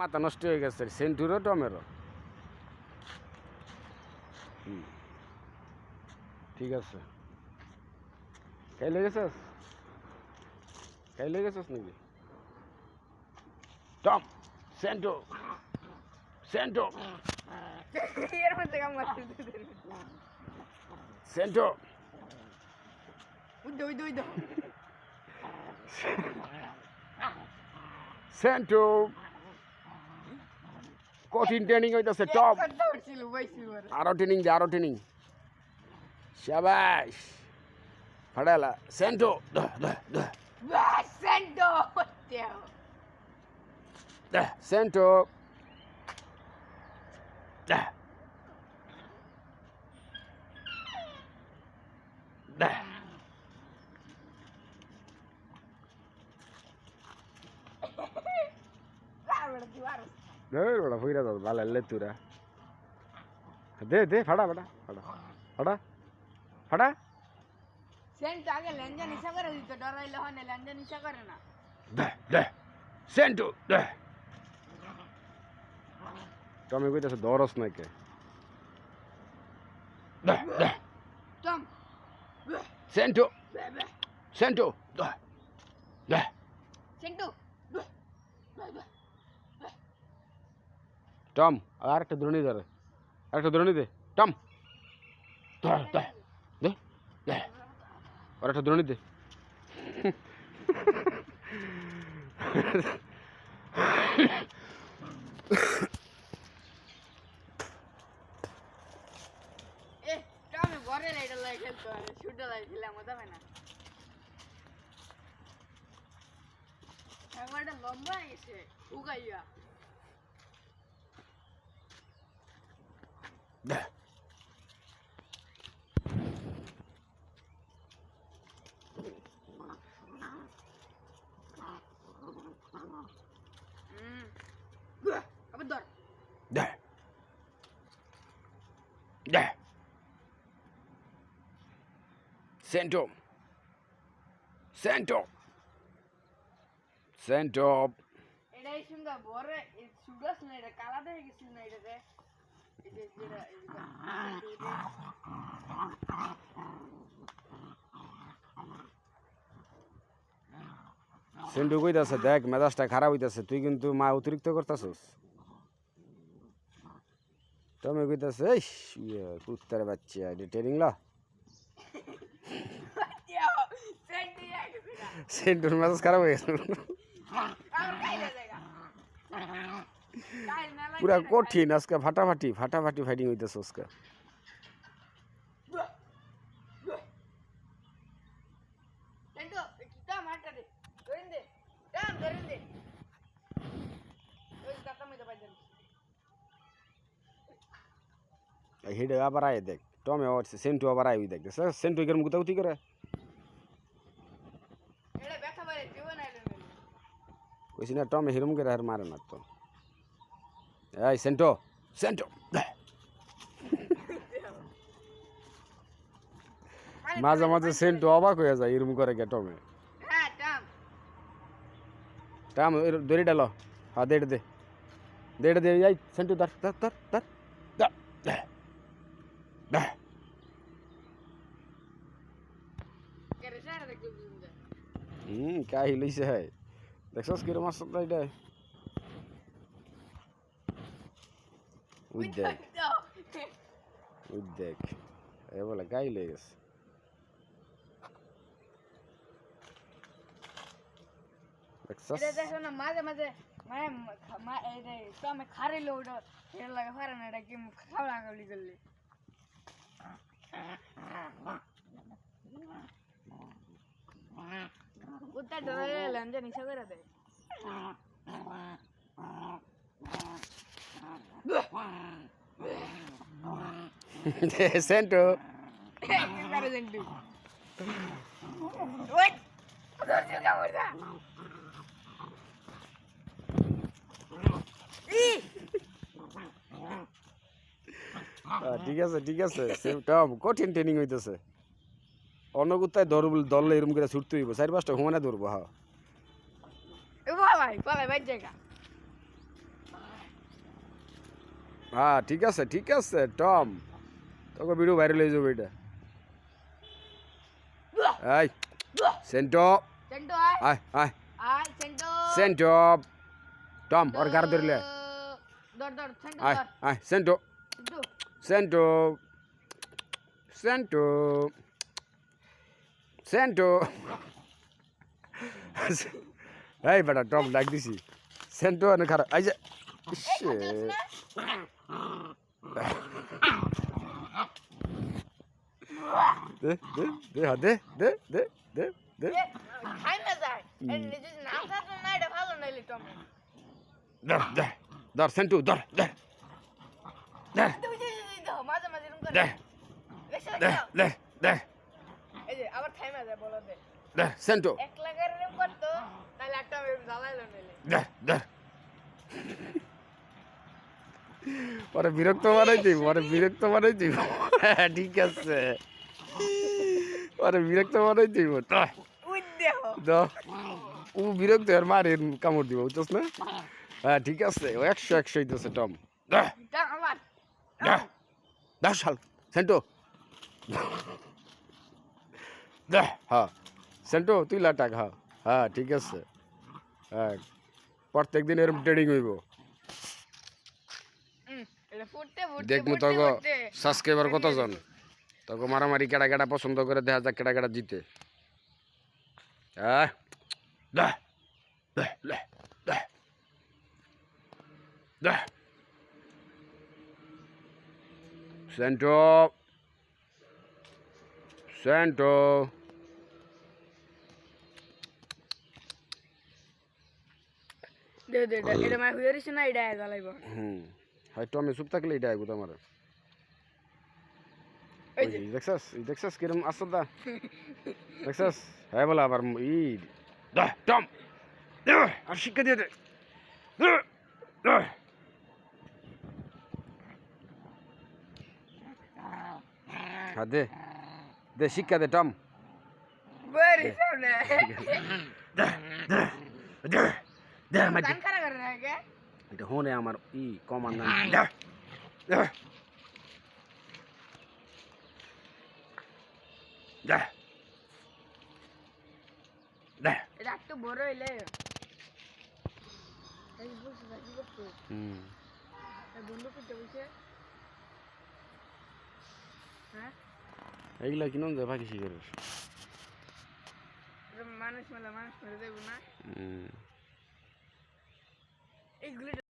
মাথা নষ্ট হয়ে গেছে সেন্টুরও টমেরো। ঠিক আছে। খাই লেগেছস খাই লেগেছস নাকি? টম সেন্টো সেন্টো। সেন্টো। সেন্টো। কঠিন ট্রেনিং হইতেছে টপ করতে পারছিল ভাই সিলভার আরও ট্রেনিং দে আরও ট্রেনিং শাবাশ ফাড়ালা সেন্টো দহ দহ দহ বাসেন্টো দেও দহ সেন্টো দহ দহ বড়া ফইরা দাও ভালো লে তুরা দে দে ফাড়া ফাড়া ফাড়া ফাড়া ফাড়া সেন্ট আগে লেঞ্জা নিশা করে দিত ডরাইলে হয় না লেঞ্জা নিশা করে না দে দে সেন্টো দে টমি কইতাছে দরস নাকি দে দে টম সেন্টো সেন্টো দে দে সেন্টু টম, আর একটা দ্রোণী ধরে। আরেকটা দ্রোণী দে, টম। ধর দে দে দে। আর একটা দ্রোণী দে। এ, টম ঘরে লাইট লাই খেলতে পারে শুট লাই খেলে মজা হয় না একবারটা লম্বা হয়ে গেছে উগাইয়া দে হুম আবার ধর দে দে সেন্টো সেন্টো সেন্টো এটাই সুন্দর বড় সুগাস না এটা কালা সেন্টু কইতাছে দেখ মেজাজটা খারাপ হইতাছে তুই কিন্তু মা অতিরিক্ত করতাছস। তুমি কইতাছে এই ইয়ে, কুত্তার বাচ্চা এটা ট্রেনিং ল? সেন্টুর মেজাজ খারাপ হয়ে গেছে আর কাইলে জায়গা কাইল না লাগে পুরা কঠিন আজকে ফাটাফাটি ফাটাফাটি ফাইটিং হইতেছে আজকে। সেন্টু কিটা মারটা দে ধরেন দে ডাম ধরেন দে। ওই কাকা মে দবাই দেন হিডে আবার আয় দেখ টমে আবার সেন্টু আবার আয় দেখ দেখছ? সেন্টু এরকম গুতাগুতি করে? এটা ব্যথা পারে জীবন আইলেন কইছি না টমে হিরম করে আর মারে না তো। এই সেন্টো সেন্টো মাঝে মাঝে সেন্টু অবাক হয়ে যায় এরম করে গে টমে হ্যাঁ ডাম টাম দড়ি ডালো হ্যাঁ দেড় দে। দেড় দে যাই সেন্টু ধর ধর ধর ধর। ধর, ধর, ধর। কেরে সারা দেখতে বুঝুন যায় হুম কাহি লইছে হয় দেখছস কিরম আসছে এটা? উই দেখ এ বলে গাই লই গেছে মাঝে মাঝে আমি খারিলে ওটা এটা লাগে পারে না এটা কি খাওয়া খাওয়ালি করলে কুত্তা ডরে করে দেয় সেন্টু ঠিক আছে ঠিক আছে। টম কঠিন ট্রেনিং হইতেছে। অন্য কোথায় ধরব দলে এরম করে ছুটতে হইব। চার পাঁচটা ঘুমানে ধরবো জায়গা। হ্যাঁ ঠিক আছে ঠিক আছে টম। তোকে ভিডিও ভাইরাল হয়ে যাবে এটা এই সেন্টো সেন্টো আয় আয় আয় আয় সেন্টো সেন্টো টম ওর গার ধরলে ধর ধর সেন্টো আয় ধর আয় সেন্টো সেন্টো সেন্টো সেন্টো সেন্টো এই বেটা টম ডাক দিছি সেন্টো এনে খারাপ এই যে ইশ্শে। দে দে দে দে দে দে দে দে খাই না যায় যদি না থাকতো না এটা ভালো নাইলে টমে ধর ধর ধর সেন্টু ধর ধর ধর তুই যে দাও মাঝে মাঝে এরকম করে দে দে দে দে এই যে আবার থাইমা যায় বলো দে দে সেন্টু এক লাগার এরকম করতো তাহলে একটা জ্বালাইলো নাইলে দে দে পরে বিরক্ত বানাই দিব পরে বিরক্ত বানাই দিব ঠিক আছে। পরে বিরক্ত বানাই দিব ও বিরক্ত, আর মারে কামড় দিব, বুঝছস না? হ্যাঁ ঠিক আছে, ও একশো একশো হইতেছে, টম। দে। এটা আমার দে। দে, শাল হ্যাঁ সেন্টু, তুই লাটাক হ্যাঁ হ্যাঁ ঠিক আছে। হ্যাঁ প্রত্যেক দিন এরকম ট্রেডিং হইব হুম, এটা ফুটতে ফুটতে দেখব ফুটতে সাবস্ক্রাইবার কতজন? তোকে মারামারি কেডা কেডা পছন্দ করে দেখা যাক কেডা কেডা জিতে। হ্যাঁ দে দে দে দে। দে। সেন্টো। সেন্টো। দে দে দে এটা মানে হয়ে না এটা জ্বালাইব হুম। হয়তো আমি চুপ থাকলে এটা আইবো তোমার দেখছাস দেখছাস কিরম আসদা দেখছাস হ্যাঁ বলা আবার ই দা টম দে আর শিক্ষা দিয়ে দে দে, দে। হ্যাঁ দে দে শিক্ষা দে টম দে দে দে দে আমার কান খারাপ করে না কে এটা হনে আমার ই বসে হ্যাঁ? এইগুলা কিনুন যে বাকি শিখে মানুষ মেলা মানুষ মেরে দেবো না। হুম। এইগুলো